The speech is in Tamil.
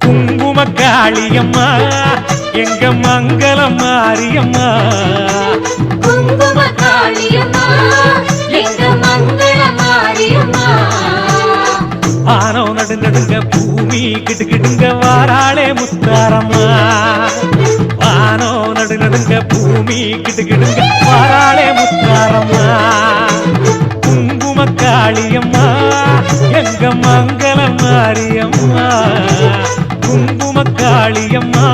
குங்கும காளியம்மா எங்க மங்களம் மாரியம்மா குங்கும காளியம்மா எங்க மங்கள மாரியம்மா ஆனோ நடுநடுங்க பூமி கிட்டு கிட்டுங்க வாராளே முத்தாரம்மா. ஆனோ நடுநடுங்க பூமி கிட்டு கிட்டுங்க வாராளே மாரியம்மா எங்க மங்கள மாரியம்மா குங்கும காளியம்மா